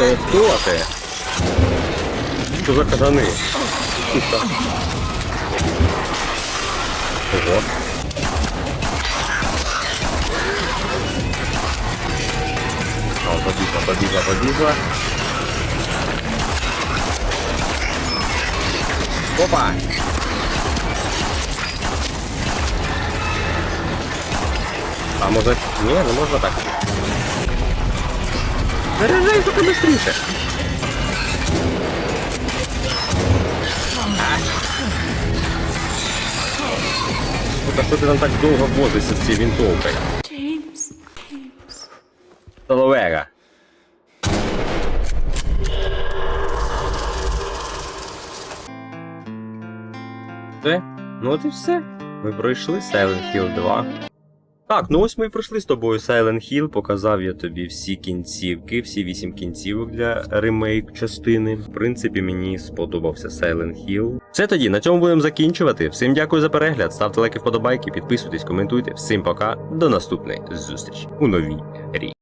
Е, Хто ти? Що за кажани? Сука. Ого. О, побігла, побігла, побігла. Опа! А може... Ні, не можна так. Заряджай поки быстріше. Сука, що ти там так довго возишся з цією вінтовкою? James, James. Соловера. Все? Ну от і все. Ми пройшли Silent Hill 2. Так, ну ось ми і пройшли з тобою Silent Hill, показав я тобі всі кінцівки, всі вісім кінцівок для ремейк частини. В принципі, мені сподобався Silent Hill. Все тоді, на цьому будемо закінчувати. Всім дякую за перегляд, ставте лайки, вподобайки, підписуйтесь, коментуйте. Всім пока, до наступної зустрічі у новій грі.